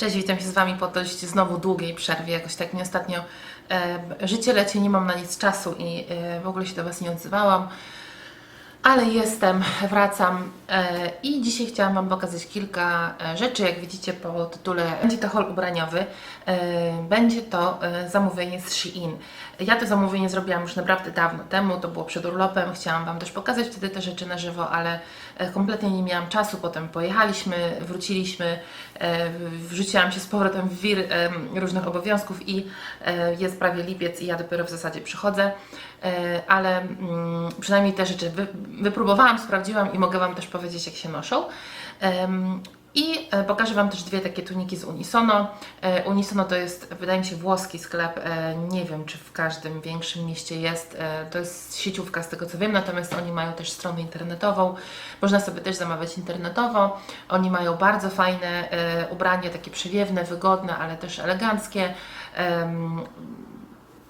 Cześć, witam się z Wami po dość znowu długiej przerwie. Jakoś tak mi ostatnio e, życie leci, nie mam na nic czasu i e, w ogóle się do Was nie odzywałam. Ale jestem, wracam e, i dzisiaj chciałam Wam pokazać kilka e, rzeczy. Jak widzicie po tytule, będzie to haul ubraniowy, e, będzie to e, zamówienie z Shein. Ja to zamówienie zrobiłam już naprawdę dawno temu, to było przed urlopem. Chciałam Wam też pokazać wtedy te rzeczy na żywo, ale kompletnie nie miałam czasu. Potem pojechaliśmy, wróciliśmy, e, wrzuciłam się z powrotem w wir e, różnych obowiązków i e, jest prawie lipiec i ja dopiero w zasadzie przychodzę. E, ale mm, przynajmniej te rzeczy wy, wypróbowałam, sprawdziłam i mogę Wam też powiedzieć, jak się noszą. I e, pokażę Wam też dwie takie tuniki z Unisono. E, Unisono to jest, wydaje mi się, włoski sklep. E, Nie wiem, czy w każdym większym mieście jest. To jest sieciówka, z tego co wiem, natomiast oni mają też stronę internetową. Można sobie też zamawiać internetowo. Oni mają bardzo fajne ubranie, takie przewiewne, wygodne, ale też eleganckie.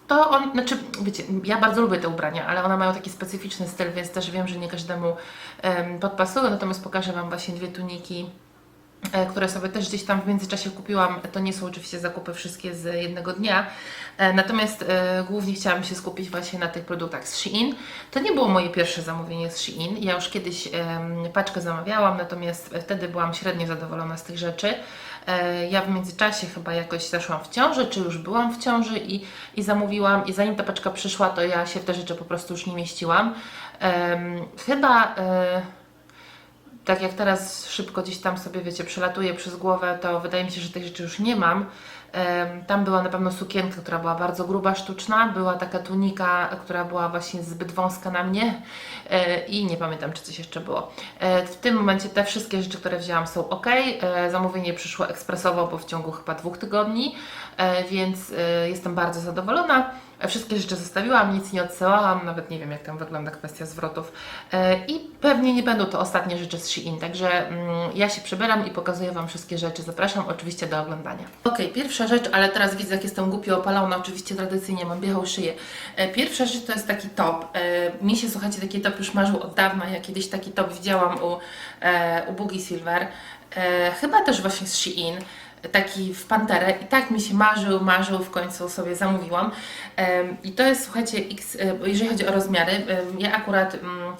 To on, znaczy, wiecie, ja bardzo lubię te ubrania, ale one mają taki specyficzny styl, więc też wiem, że nie każdemu em, podpasują. Natomiast pokażę Wam właśnie dwie tuniki, które sobie też gdzieś tam w międzyczasie kupiłam. To nie są oczywiście zakupy wszystkie z jednego dnia. E, Natomiast e, głównie chciałam się skupić właśnie na tych produktach z Shein. To nie było moje pierwsze zamówienie z Shein. Ja już kiedyś paczkę zamawiałam, natomiast wtedy byłam średnio zadowolona z tych rzeczy. E, Ja w międzyczasie chyba jakoś zaszłam w ciąży, czy już byłam w ciąży i, i zamówiłam, i zanim ta paczka przyszła, to ja się w te rzeczy po prostu już nie mieściłam. Chyba. Tak jak teraz szybko gdzieś tam sobie, wiecie, przelatuję przez głowę, to wydaje mi się, że tych rzeczy już nie mam. Tam była na pewno sukienka, która była bardzo gruba, sztuczna, była taka tunika, która była właśnie zbyt wąska na mnie e, i nie pamiętam, czy coś jeszcze było. E, W tym momencie te wszystkie rzeczy, które wzięłam są ok. E, Zamówienie przyszło ekspresowo, bo w ciągu chyba dwóch tygodni, więc jestem bardzo zadowolona. Wszystkie rzeczy zostawiłam, nic nie odsyłałam, nawet nie wiem jak tam wygląda kwestia zwrotów. E, I pewnie nie będą to ostatnie rzeczy z Shein, także mm, ja się przebieram i pokazuję Wam wszystkie rzeczy. Zapraszam oczywiście do oglądania. Ok, pierwsza rzecz, ale teraz widzę jak jestem głupio opalona, oczywiście tradycyjnie mam białą szyję. E, Pierwsza rzecz to jest taki top. E, Mi się, słuchajcie, taki top już marzył od dawna. Ja kiedyś taki top widziałam u, u Boogie Silver. Chyba też właśnie z Shein taki w panterę i tak mi się marzył, marzył, w końcu sobie zamówiłam. I to jest, słuchajcie, X, e, jeżeli chodzi o rozmiary, ja akurat mm,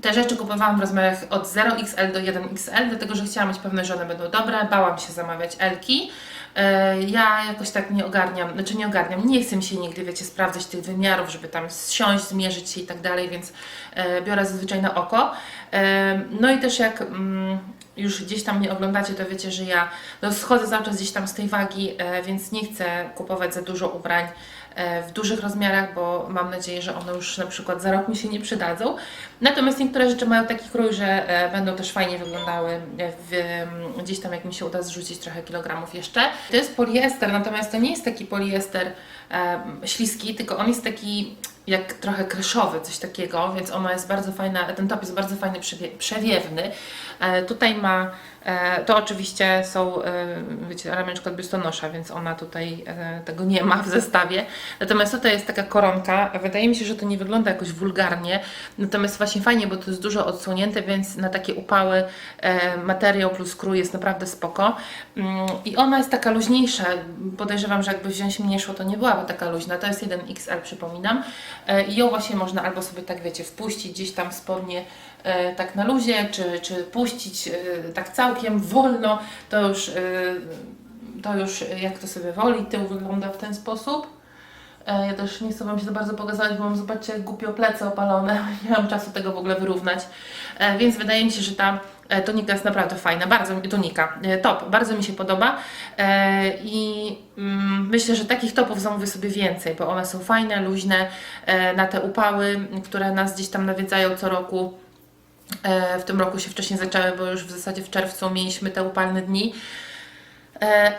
te rzeczy kupowałam w rozmiarach od 0XL do 1XL, dlatego że chciałam mieć pewność, że one będą dobre. Bałam się zamawiać Elki. E, Ja jakoś tak nie ogarniam, znaczy nie ogarniam, nie chcę mi się nigdy, wiecie, sprawdzać tych wymiarów, żeby tam siąść, zmierzyć się i tak dalej, więc e, biorę zazwyczaj na oko. No i też jak mm, już gdzieś tam mnie oglądacie, to wiecie, że ja no, schodzę cały czas gdzieś tam z tej wagi, e, więc nie chcę kupować za dużo ubrań e, w dużych rozmiarach, bo mam nadzieję, że one już na przykład za rok mi się nie przydadzą. Natomiast niektóre rzeczy mają taki krój, że e, będą też fajnie wyglądały w, em, gdzieś tam, jak mi się uda zrzucić trochę kilogramów jeszcze. To jest poliester, natomiast to nie jest taki poliester śliski, tylko on jest taki jak trochę kreszowy, coś takiego, więc ona jest bardzo fajna, ten top jest bardzo fajny, przewie- przewiewny. E, tutaj ma, e, to oczywiście są, e, wiecie, ramionczka od biustonosza, więc ona tutaj e, tego nie ma w zestawie. Natomiast tutaj jest taka koronka, wydaje mi się, że to nie wygląda jakoś wulgarnie, natomiast właśnie fajnie, bo to jest dużo odsłonięte, więc na takie upały e, materiał plus krój jest naprawdę spoko. Mm, I ona jest taka luźniejsza, podejrzewam, że jakby wziąć mniejszą, to nie byłaby taka luźna, to jest 1XL, przypominam. E, I ją właśnie można albo sobie tak, wiecie, wpuścić gdzieś tam spodnie e, tak na luzie, czy, czy puścić e, tak całkiem wolno, to już, to już jak to sobie woli, tył wygląda w ten sposób. Ja też nie chcę Wam się za bardzo pokazać, bo mam, zobaczcie, głupio plecy opalone. Nie mam czasu tego w ogóle wyrównać. Więc wydaje mi się, że ta e, tunika jest naprawdę fajna. Bardzo mi, tunika, e, top, bardzo mi się podoba. E, I mm, myślę, że takich topów zamówię sobie więcej, bo one są fajne, luźne na te upały, które nas gdzieś tam nawiedzają co roku. W tym roku się wcześniej zaczęły, bo już w zasadzie w czerwcu mieliśmy te upalne dni.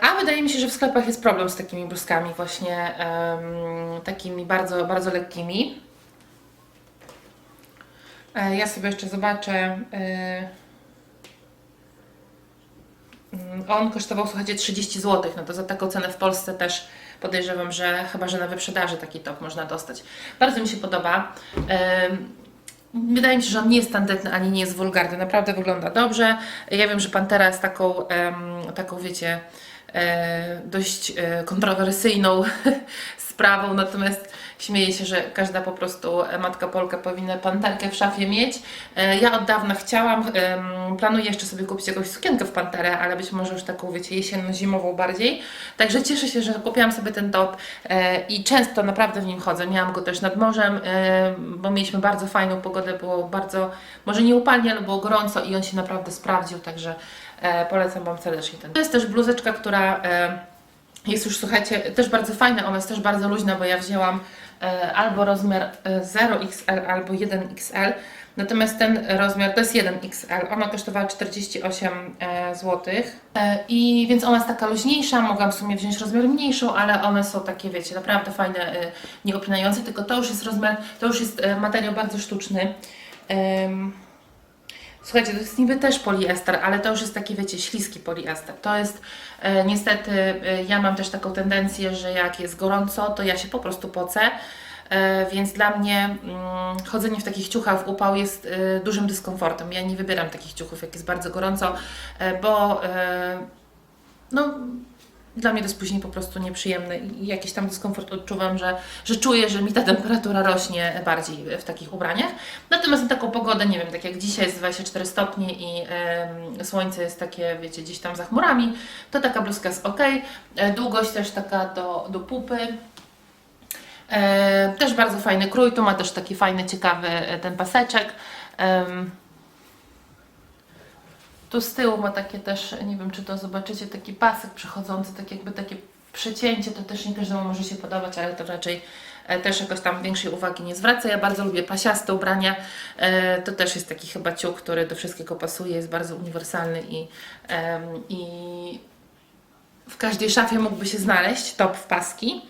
A wydaje mi się, że w sklepach jest problem z takimi bluzkami właśnie takimi bardzo, bardzo lekkimi. Ja sobie jeszcze zobaczę. On kosztował, słuchajcie, 30 zł. No to za taką cenę w Polsce też podejrzewam, że chyba, że na wyprzedaży taki top można dostać. Bardzo mi się podoba. Wydaje mi się, że on nie jest tandetny ani nie jest wulgarny. Naprawdę wygląda dobrze. Ja wiem, że Pantera jest taką, taką wiecie, e, dość e, kontrowersyjną sprawą, natomiast śmieję się, że każda po prostu e, matka Polka powinna panterkę w szafie mieć. E, ja od dawna chciałam, planuję jeszcze sobie kupić jakąś sukienkę w panterę, ale być może już taką, wiecie, jesienno-zimową bardziej. Także cieszę się, że kupiłam sobie ten top e, i często naprawdę w nim chodzę. Miałam go też nad morzem, bo mieliśmy bardzo fajną pogodę, było bardzo, może nie upalnie, ale było gorąco i on się naprawdę sprawdził, także polecam Wam serdecznie ten. To jest też bluzeczka, która jest już, słuchajcie, też bardzo fajna, ona jest też bardzo luźna, bo ja wzięłam albo rozmiar e, 0XL, albo 1XL. Natomiast ten rozmiar to jest 1XL. Ona kosztowała 48 e, zł. E, I więc ona jest taka luźniejsza. Mogłam w sumie wziąć rozmiar mniejszą, ale one są takie, wiecie, naprawdę fajne, e, nieopinające. Tylko to już jest rozmiar, to już jest e, materiał bardzo sztuczny. Słuchajcie, to jest niby też poliester, ale to już jest taki, wiecie, śliski poliester. To jest e, niestety, e, ja mam też taką tendencję, że jak jest gorąco, to ja się po prostu pocę. E, więc dla mnie mm, chodzenie w takich ciuchach w upał jest e, dużym dyskomfortem. Ja nie wybieram takich ciuchów, jak jest bardzo gorąco, e, bo e, no, dla mnie to jest później po prostu nieprzyjemne i jakiś tam dyskomfort odczuwam, że, że czuję, że mi ta temperatura rośnie bardziej w takich ubraniach. Natomiast na taką pogodę, nie wiem, tak jak dzisiaj jest 24 stopnie i słońce jest takie, wiecie, gdzieś tam za chmurami, to taka bluzka jest ok. E, Długość też taka do, do pupy. E, też bardzo fajny krój, tu ma też taki fajny, ciekawy e, ten paseczek. Tu z tyłu ma takie też, nie wiem czy to zobaczycie, taki pasek przechodzący, tak jakby takie przecięcie, to też nie każdemu może się podobać, ale to raczej e, też jakoś tam większej uwagi nie zwraca. Ja bardzo lubię pasiaste ubrania. E, To też jest taki chyba ciuch, który do wszystkiego pasuje, jest bardzo uniwersalny i, i w każdej szafie mógłby się znaleźć top w paski.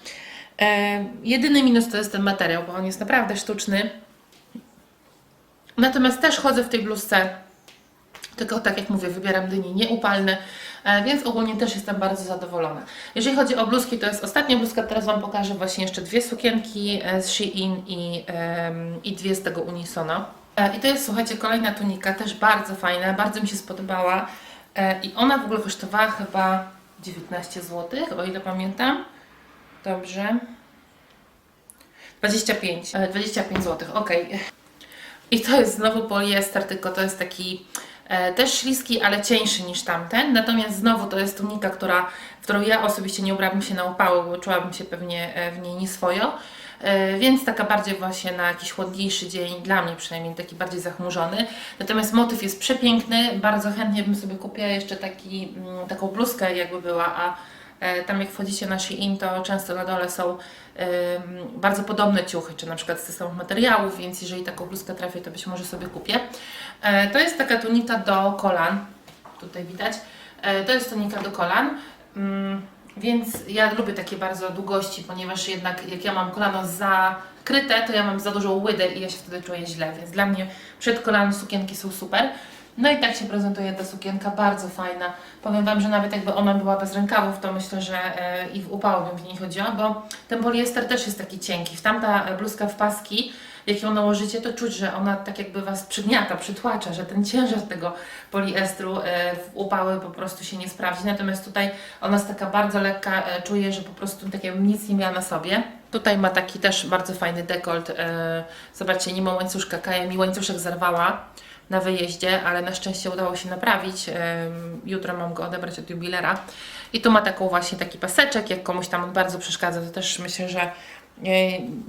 E, Jedyny minus to jest ten materiał, bo on jest naprawdę sztuczny. Natomiast też chodzę w tej bluzce tylko tak jak mówię, wybieram dynie nieupalne, e, więc ogólnie też jestem bardzo zadowolona. Jeżeli chodzi o bluzki, to jest ostatnia bluzka, teraz Wam pokażę właśnie jeszcze dwie sukienki e, z Shein i, i dwie z tego Unisono. E, I to jest, słuchajcie, kolejna tunika, też bardzo fajna, bardzo mi się spodobała i ona w ogóle kosztowała chyba 19 zł, o ile pamiętam. Dobrze. 25, e, 25 zł, ok. I to jest znowu poliester, tylko to jest taki też śliski, ale cieńszy niż tamten. Natomiast znowu to jest tunika, która, w którą ja osobiście nie ubrałabym się na upały, bo czułabym się pewnie e, w niej nieswojo. E, więc taka bardziej właśnie na jakiś chłodniejszy dzień, dla mnie przynajmniej taki bardziej zachmurzony. Natomiast motyw jest przepiękny, bardzo chętnie bym sobie kupiła jeszcze taki, mm, taką bluzkę jakby była, a E, Tam jak wchodzicie na Shein, to często na dole są bardzo podobne ciuchy, czy na przykład z tych samych materiałów, więc jeżeli taką bluzkę trafię, to być może sobie kupię. E, To jest taka tunika do kolan, tutaj widać. E, To jest tunika do kolan, mm, więc ja lubię takie bardzo długości, ponieważ jednak jak ja mam kolano zakryte, to ja mam za dużą łydę i ja się wtedy czuję źle, więc dla mnie przed kolanem sukienki są super. No i tak się prezentuje ta sukienka, bardzo fajna. Powiem Wam, że nawet jakby ona była bez rękawów, to myślę, że e, i w upały bym w niej chodziła, bo ten poliester też jest taki cienki. W tamta bluzka w paski, jak ją nałożycie, to czuć, że ona tak jakby Was przygniata, przytłacza, że ten ciężar tego poliestru e, w upały po prostu się nie sprawdzi. Natomiast tutaj ona jest taka bardzo lekka, e, czuję, że po prostu tak jakbym nic nie miała na sobie. Tutaj ma taki też bardzo fajny dekolt. Zobaczcie, nie ma łańcuszka, Kaja mi łańcuszek zerwała na wyjeździe, ale na szczęście udało się naprawić. Jutro mam go odebrać od jubilera. I tu ma taką właśnie taki paseczek, jak komuś tam on bardzo przeszkadza, to też myślę, że yy,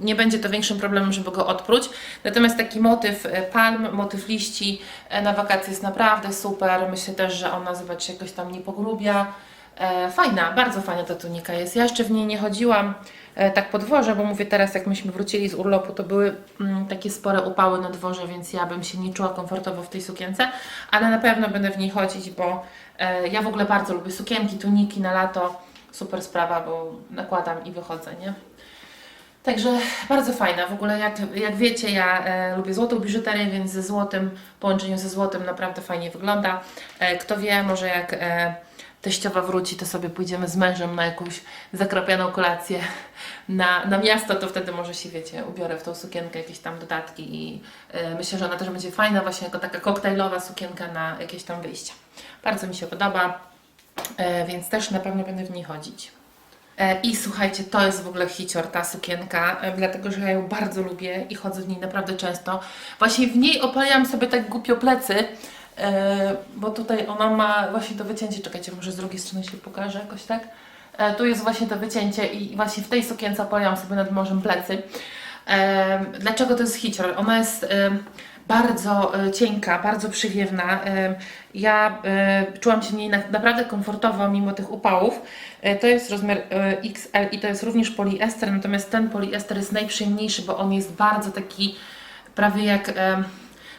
nie będzie to większym problemem, żeby go odpróć. Natomiast taki motyw e, palm, motyw liści e, na wakacje jest naprawdę super. Myślę też, że ona, zobaczcie, jakoś tam nie pogrubia. E, Fajna, bardzo fajna ta tunika jest. Ja jeszcze w niej nie chodziłam e, tak po dworze, bo mówię teraz, jak myśmy wrócili z urlopu, to były mm, takie spore upały na dworze, więc ja bym się nie czuła komfortowo w tej sukience, ale na pewno będę w niej chodzić, bo e, ja w ogóle bardzo lubię sukienki, tuniki na lato. Super sprawa, bo nakładam i wychodzę, nie? Także bardzo fajna. W ogóle jak, jak wiecie, ja e, lubię złotą biżuterię, więc ze złotym, w połączeniu ze złotym naprawdę fajnie wygląda. E, kto wie, może jak e, teściowa wróci, to sobie pójdziemy z mężem na jakąś zakropianą kolację na, na miasto, to wtedy może się, wiecie, ubiorę w tą sukienkę jakieś tam dodatki i e, myślę, że ona też będzie fajna właśnie jako taka koktajlowa sukienka na jakieś tam wyjścia. Bardzo mi się podoba, e, więc też na pewno będę w niej chodzić. E, I słuchajcie, to jest w ogóle hicior, ta sukienka, dlatego że ja ją bardzo lubię i chodzę w niej naprawdę często. Właśnie w niej opalałam sobie tak głupio plecy, bo tutaj ona ma właśnie to wycięcie, czekajcie, może z drugiej strony się pokażę jakoś tak. E, tu jest właśnie to wycięcie i właśnie w tej sukience opalałam sobie nad morzem plecy. E, Dlaczego to jest hicior? Ona jest e, bardzo e, cienka, bardzo przywiewna. E, Ja e, czułam się w niej na- naprawdę komfortowo mimo tych upałów. E, To jest rozmiar e, XL i to jest również poliester, natomiast ten poliester jest najprzyjemniejszy, bo on jest bardzo taki prawie jak...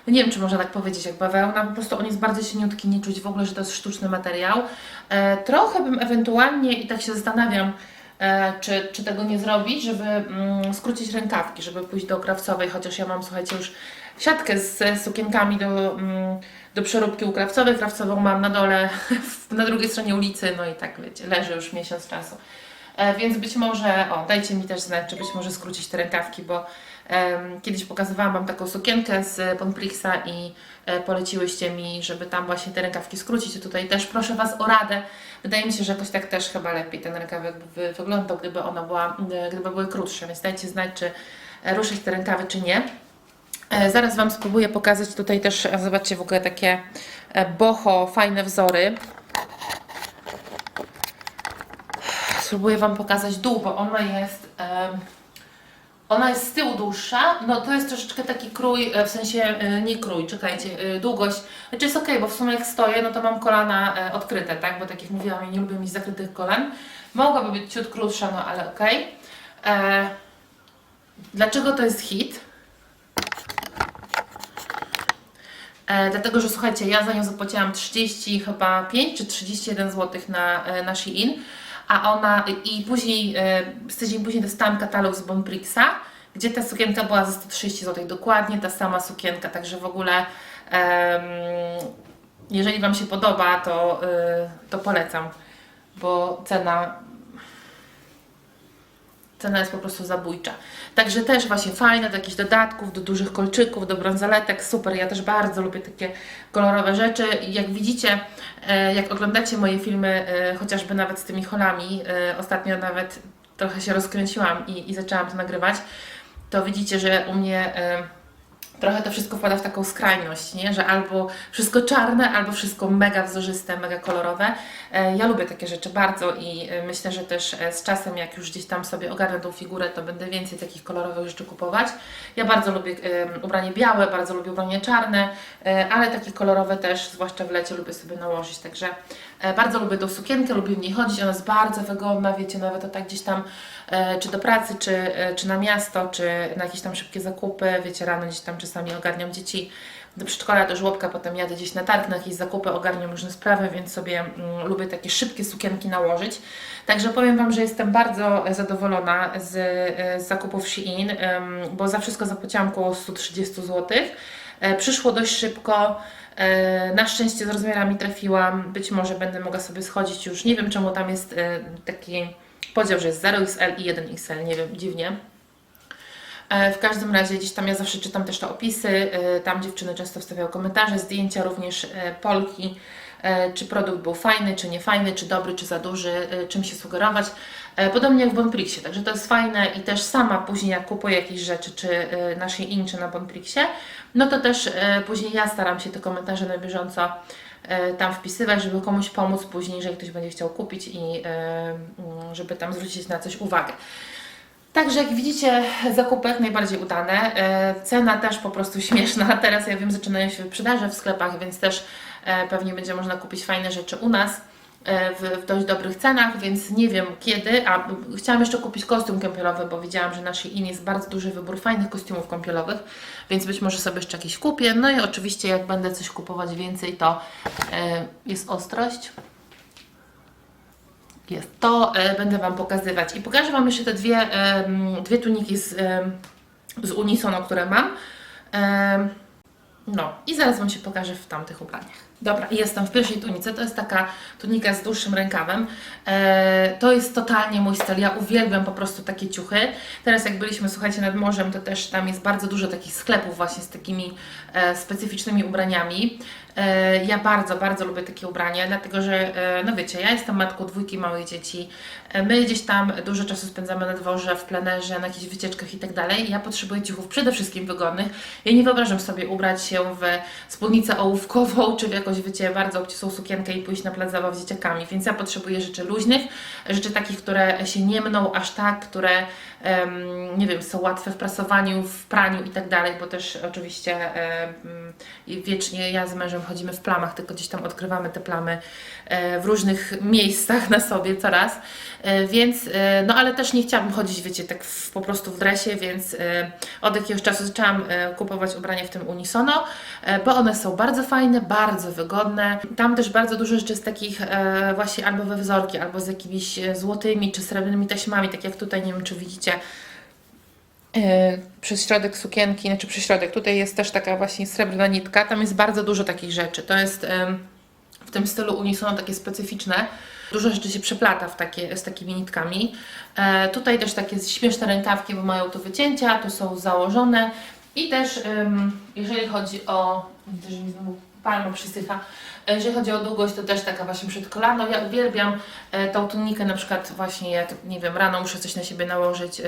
no nie wiem, czy można tak powiedzieć, jak bawełna, po prostu on jest bardzo cieniutki, nie czuć w ogóle, że to jest sztuczny materiał. E, trochę bym ewentualnie, i tak się zastanawiam, e, czy, czy tego nie zrobić, żeby mm, skrócić rękawki, żeby pójść do krawcowej, chociaż ja mam, słuchajcie, już siatkę z sukienkami do, mm, do przeróbki u krawcowej. Krawcową mam na dole, na drugiej stronie ulicy, no i tak wiecie, leży już miesiąc czasu. E, więc być może, o, dajcie mi też znać, czy być może skrócić te rękawki, bo kiedyś pokazywałam Wam taką sukienkę z Bonprixa i e, poleciłyście mi, żeby tam właśnie te rękawki skrócić. I tutaj też proszę Was o radę. Wydaje mi się, że jakoś tak też chyba lepiej ten rękawek by wyglądał, gdyby ona była, e, gdyby były krótsze, więc dajcie znać, czy e, ruszyć te rękawy, czy nie. Zaraz Wam spróbuję pokazać tutaj też, zobaczcie w ogóle takie boho, fajne wzory. Spróbuję Wam pokazać dół, bo ona jest, ona jest z tyłu dłuższa, no to jest troszeczkę taki krój, e, w sensie e, nie krój, czekajcie, e, długość, znaczy jest ok, bo w sumie jak stoję, no to mam kolana odkryte, tak, bo tak jak mówiłam, ja nie lubię mieć zakrytych kolan. Mogłaby być ciut krótsza, no ale ok. E, dlaczego to jest hit? E, dlatego, że słuchajcie, ja za nią zapłaciłam 30 chyba 5 czy 31 zł na, na Shein, a ona i później, e, z tydzień później dostałam katalog z Bonprixa, gdzie ta sukienka była za 130 zł, dokładnie ta sama sukienka, także w ogóle jeżeli Wam się podoba, to, e, to polecam, bo cena Cena jest po prostu zabójcza. Także też właśnie fajne do jakichś dodatków, do dużych kolczyków, do brązoletek, super. Ja też bardzo lubię takie kolorowe rzeczy. Jak widzicie, e, jak oglądacie moje filmy, e, chociażby nawet z tymi holami, e, ostatnio nawet trochę się rozkręciłam i, i zaczęłam to nagrywać, to widzicie, że u mnie trochę to wszystko wpada w taką skrajność, nie? że albo wszystko czarne, albo wszystko mega wzorzyste, mega kolorowe. E, Ja lubię takie rzeczy bardzo i e, myślę, że też e, z czasem, jak już gdzieś tam sobie ogarnę tą figurę, to będę więcej takich kolorowych rzeczy kupować. Ja bardzo lubię ubranie białe, bardzo lubię ubranie czarne, ale takie kolorowe też, zwłaszcza w lecie, lubię sobie nałożyć. Także bardzo lubię tą sukienkę, lubię w niej chodzić, ona jest bardzo wygodna, wiecie, nawet to tak gdzieś tam, czy do pracy, czy, czy na miasto, czy na jakieś tam szybkie zakupy, wiecie, rano gdzieś tam czasami ogarniam dzieci do przedszkola, do żłobka, potem jadę gdzieś na targ, na jakieś zakupy, ogarniam różne sprawy, więc sobie mm, lubię takie szybkie sukienki nałożyć. Także powiem Wam, że jestem bardzo zadowolona z, e, z zakupów Shein, em, bo za wszystko zapłaciłam około 130 zł. E, Przyszło dość szybko. E, Na szczęście z rozmiarami trafiłam. Być może będę mogła sobie schodzić już. Nie wiem czemu tam jest taki podział, że jest 0XL i 1XL. Nie wiem, dziwnie. E, W każdym razie gdzieś tam ja zawsze czytam też te opisy, e, tam dziewczyny często wstawiają komentarze, zdjęcia również e, Polki, czy produkt był fajny, czy niefajny, czy dobry, czy za duży, czym się sugerować. Podobnie jak w Bonprixie, także to jest fajne i też sama później jak kupuję jakieś rzeczy, czy na Shein, na Bonprixie, no to też później ja staram się te komentarze na bieżąco tam wpisywać, żeby komuś pomóc później, jeżeli ktoś będzie chciał kupić i mm, żeby tam zwrócić na coś uwagę. Także jak widzicie, zakupy jak najbardziej udane. E, Cena też po prostu śmieszna. Teraz ja wiem, zaczynają się wyprzedaże w sklepach, więc też e, pewnie będzie można kupić fajne rzeczy u nas e, w, dość dobrych cenach, więc nie wiem kiedy. A chciałam jeszcze kupić kostium kąpielowy, bo widziałam, że na Shein jest bardzo duży wybór fajnych kostiumów kąpielowych, więc być może sobie jeszcze jakiś kupię. No i oczywiście jak będę coś kupować więcej, to jest ostrość jest. To e, będę Wam pokazywać. I pokażę Wam jeszcze te dwie, em, dwie tuniki z, em, z Unisono, które mam. Em, no i zaraz Wam się pokażę w tamtych ubraniach. Dobra, jestem w pierwszej tunice. To jest taka tunika z dłuższym rękawem. E, to jest totalnie mój styl. Ja uwielbiam po prostu takie ciuchy. Teraz jak byliśmy, słuchajcie, nad morzem, to też tam jest bardzo dużo takich sklepów właśnie z takimi e, specyficznymi ubraniami. E, ja bardzo, bardzo lubię takie ubrania, dlatego że, e, no wiecie, ja jestem matką dwójki małych dzieci. E, my gdzieś tam dużo czasu spędzamy na dworze, w plenerze, na jakichś wycieczkach i tak dalej. Ja potrzebuję ciuchów przede wszystkim wygodnych. Ja nie wyobrażam sobie ubrać się w spódnicę ołówkową, czy w jakąś, wiecie, bardzo obcisłą sukienkę i pójść na plac zabaw z dzieciakami. Więc ja potrzebuję rzeczy luźnych, rzeczy takich, które się nie mną aż tak, które, nie wiem, są łatwe w prasowaniu, w praniu i tak dalej, bo też oczywiście i wiecznie ja z mężem chodzimy w plamach, tylko gdzieś tam odkrywamy te plamy e, w różnych miejscach na sobie coraz. E, Więc, e, no ale też nie chciałabym chodzić, wiecie, tak w, po prostu w dresie, więc od jakiegoś czasu zaczęłam kupować ubrania w tym Unisono, bo one są bardzo fajne, bardzo wygodne. Tam też bardzo dużo rzeczy z takich właśnie albo we wzorki, albo z jakimiś złotymi czy srebrnymi taśmami, tak jak tutaj, nie wiem czy widzicie, przez środek sukienki, znaczy przez środek. Tutaj jest też taka właśnie srebrna nitka. Tam jest bardzo dużo takich rzeczy. To jest em, w tym stylu unisono takie specyficzne. Dużo rzeczy się przeplata w takie, z takimi nitkami. E, tutaj też takie śmieszne rękawki, bo mają tu wycięcia, tu są założone. I też jeżeli chodzi o... Też mi znowu palma przysycha. Jeżeli chodzi o długość, to też taka właśnie przed kolano. Ja uwielbiam tą tunikę, na przykład właśnie jak, nie wiem, rano muszę coś na siebie nałożyć,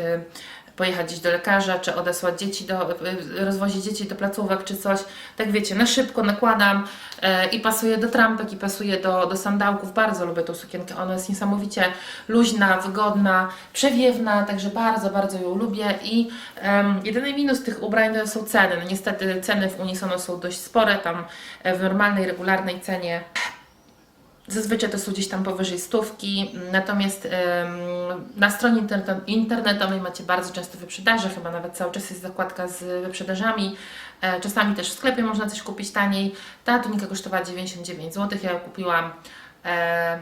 pojechać gdzieś do lekarza, czy odesłać dzieci do, y, rozwozić dzieci do placówek, czy coś. Tak wiecie, na szybko nakładam e, i pasuje do trampek, i pasuje do, do sandałków. Bardzo lubię tą sukienkę. Ona jest niesamowicie luźna, wygodna, przewiewna, także bardzo, bardzo ją lubię. I jedyny minus tych ubrań to są ceny. No, niestety ceny w Unisono są dość spore, tam e, w normalnej, regularnej cenie Zazwyczaj to są gdzieś tam powyżej stówki, natomiast na stronie internet- internetowej macie bardzo często wyprzedaże, chyba nawet cały czas jest zakładka z wyprzedażami. E, czasami też w sklepie można coś kupić taniej. Ta tunika kosztowała 99 zł, ja ją kupiłam e,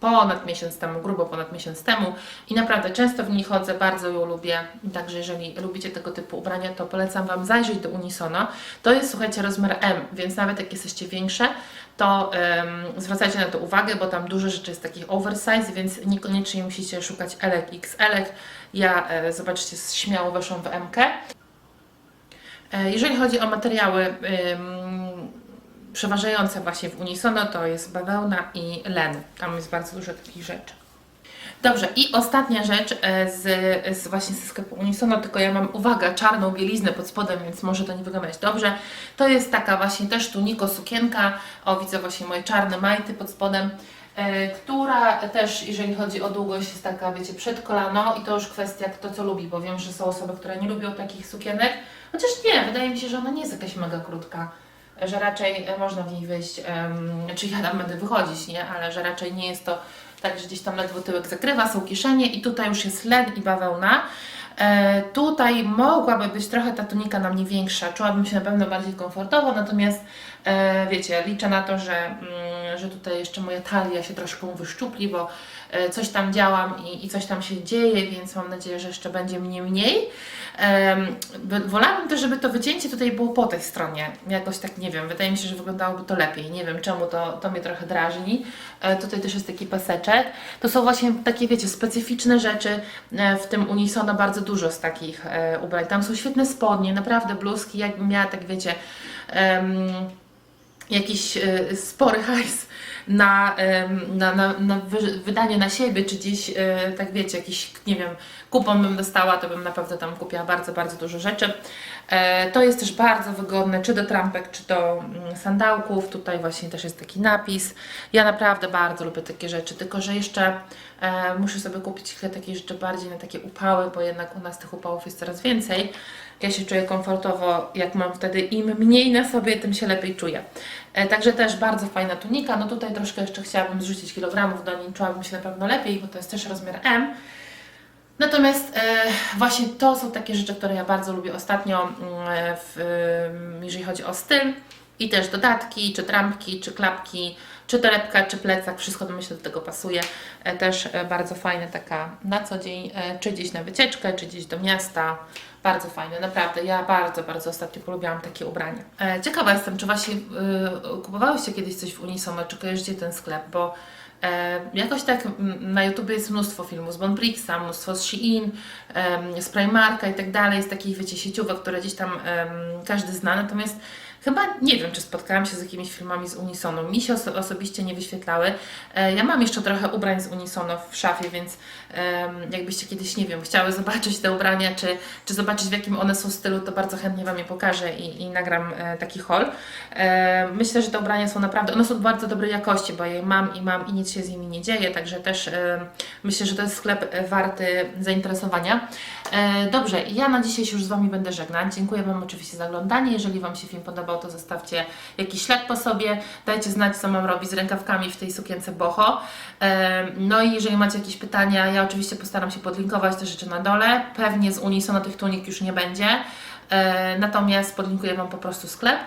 ponad miesiąc temu, grubo ponad miesiąc temu i naprawdę często w niej chodzę, bardzo ją lubię. Także jeżeli lubicie tego typu ubrania, to polecam Wam zajrzeć do Unisono. To jest, słuchajcie, rozmiar M, więc nawet jak jesteście większe, to em, zwracajcie na to uwagę, bo tam dużo rzeczy jest takich oversize, więc niekoniecznie musicie szukać L, XL. Ja, e, zobaczcie, śmiało weszłam w MK. E, Jeżeli chodzi o materiały przeważające właśnie w Unisono, to jest bawełna i len. Tam jest bardzo dużo takich rzeczy. Dobrze, i ostatnia rzecz e, z, z właśnie ze sklepu Unisono, tylko ja mam, uwaga, czarną bieliznę pod spodem, więc może to nie wyglądać dobrze. To jest taka właśnie też tuniko sukienka, o widzę właśnie moje czarne majty pod spodem, e, która też, jeżeli chodzi o długość, jest taka, wiecie, przed kolano i to już kwestia kto co lubi, bo wiem, że są osoby, które nie lubią takich sukienek, chociaż nie, wydaje mi się, że ona nie jest jakaś mega krótka że raczej e, można w niej wyjść, um, czy ja tam będę wychodzić, nie? Ale że raczej nie jest to tak, że gdzieś tam ledwo tyłek zakrywa, są kieszenie i tutaj już jest len i bawełna. E, tutaj mogłaby być trochę ta tunika na mnie większa, czułabym się na pewno bardziej komfortowo, natomiast e, wiecie, liczę na to, że, mm, że tutaj jeszcze moja talia się troszkę wyszczupli, bo e, coś tam działam i, i coś tam się dzieje, więc mam nadzieję, że jeszcze będzie mnie mniej. Wolałabym też, żeby to wycięcie tutaj było po tej stronie. Jakoś tak, nie wiem, wydaje mi się, że wyglądałoby to lepiej. Nie wiem czemu to, to mnie trochę drażni. E, tutaj też jest taki paseczek. To są właśnie takie, wiecie, specyficzne rzeczy. E, w tym Unisono bardzo dużo z takich ubrań. Tam są świetne spodnie, naprawdę bluzki. Jakbym miała, tak wiecie, em, jakiś spory hajs na, na, na, na wy, wydanie na siebie, czy gdzieś, e, tak wiecie, jakiś, nie wiem, kupon bym dostała, to bym na pewno tam kupiła bardzo, bardzo dużo rzeczy. E, to jest też bardzo wygodne, czy do trampek, czy do mm, sandałków. Tutaj właśnie też jest taki napis. Ja naprawdę bardzo lubię takie rzeczy, tylko że jeszcze e, muszę sobie kupić chwilę takiej rzeczy bardziej na takie upały, bo jednak u nas tych upałów jest coraz więcej. Ja się czuję komfortowo, jak mam wtedy im mniej na sobie, tym się lepiej czuję. E, także też bardzo fajna tunika. No tutaj troszkę jeszcze chciałabym zrzucić kilogramów do niej, czułabym się na pewno lepiej, bo to jest też rozmiar M. Natomiast e, właśnie to są takie rzeczy, które ja bardzo lubię ostatnio, mm, w, em, jeżeli chodzi o styl i też dodatki, czy trampki, czy klapki. Czy torebka, czy plecak, wszystko to myślę do tego pasuje. E, Też e, bardzo fajna taka na co dzień, e, czy gdzieś na wycieczkę, czy gdzieś do miasta. Bardzo fajne, naprawdę. Ja bardzo, bardzo ostatnio polubiłam takie ubrania. Ciekawa jestem, czy właśnie kupowałyście kiedyś coś w Unisono, czy kojarzycie ten sklep, bo jakoś tak na YouTube jest mnóstwo filmów z Bonbrixa, mnóstwo z Shein, z Primarka i tak dalej, z takich, wiecie, sieciówek, które gdzieś tam każdy zna, natomiast Chyba nie wiem, czy spotkałam się z jakimiś filmami z Unisono. Mi się oso- osobiście nie wyświetlały. E, ja mam jeszcze trochę ubrań z Unisono w szafie, więc em, jakbyście kiedyś, nie wiem, chciały zobaczyć te ubrania, czy, czy zobaczyć w jakim one są stylu, to bardzo chętnie Wam je pokażę i, i nagram e, taki haul. E, myślę, że te ubrania są naprawdę, one są bardzo dobrej jakości, bo je mam i mam i nic się z nimi nie dzieje, także też e, myślę, że to jest sklep e, warty zainteresowania. E, dobrze, ja na dzisiaj już z Wami będę żegnać. Dziękuję Wam oczywiście za oglądanie. Jeżeli Wam się film podobał, to zostawcie jakiś ślad po sobie. Dajcie znać, co mam robić z rękawkami w tej sukience boho. E, no i jeżeli macie jakieś pytania, ja oczywiście postaram się podlinkować te rzeczy na dole. Pewnie z Unisono tych tunik już nie będzie. E, natomiast podlinkuję Wam po prostu sklep.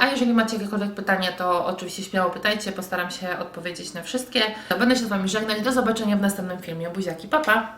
A jeżeli macie jakiekolwiek pytania, to oczywiście śmiało pytajcie, postaram się odpowiedzieć na wszystkie. Będę się z Wami żegnać, do zobaczenia w następnym filmie. Buziaki, papa! Pa.